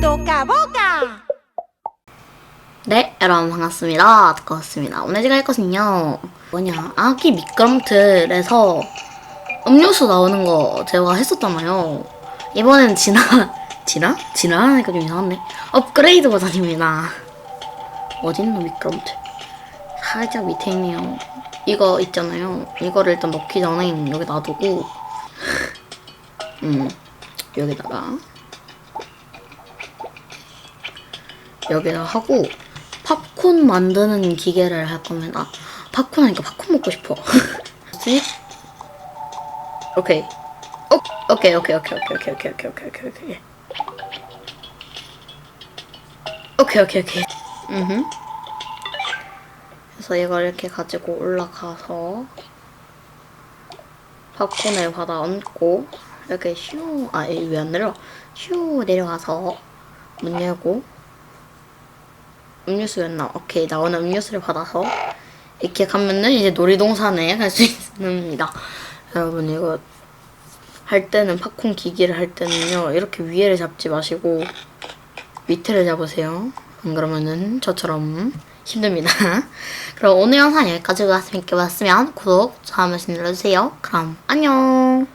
Toca boca. 네, 여러분 반갑습니다. 두꺼웠습니다. 오늘 제가 할 것은요. 뭐냐, 아기 미끄럼틀에서 음료수 나오는 거 제가 했었잖아요. 이번엔 진화, 진화? 진화? 하니까 좀 이상한데. 업그레이드 버전입니다. 어딨노, 미끄럼틀. 살짝 밑에 있네요. 이거 있잖아요. 이거를 일단 넣기 전에 여기 놔두고, 음, 여기다가, 여기다 하고, 팝콘 만드는 기계를 할 겁니다. 팝콘 하니까 팝콘 먹고 싶어. 씩. 오케이. 오, 오케이, 오케이, 오케이, 오케이, 오케이, 오케이, 오케이, 오케이, 오케이, 오케이. 오케이, 오케이, 오케이. 음. 그래서 이걸 이렇게 가지고 올라가서 팝콘을 받아 얹고 이렇게 슈, 아, 왜 안 내려? 슈 내려가서 문 열고 음료수였나? 오케이 나오는 음료수를 받아서 이렇게 가면은 이제 놀이동산에 갈 수 있습니다. 여러분 이거 할 때는 팝콘 기기를 할 때는요 이렇게 위에를 잡지 마시고 밑에를 잡으세요. 안 그러면은 저처럼 힘듭니다. 그럼 오늘 영상 여기까지 봤으면 구독, 좋아요, 눌러주세요. 그럼 안녕.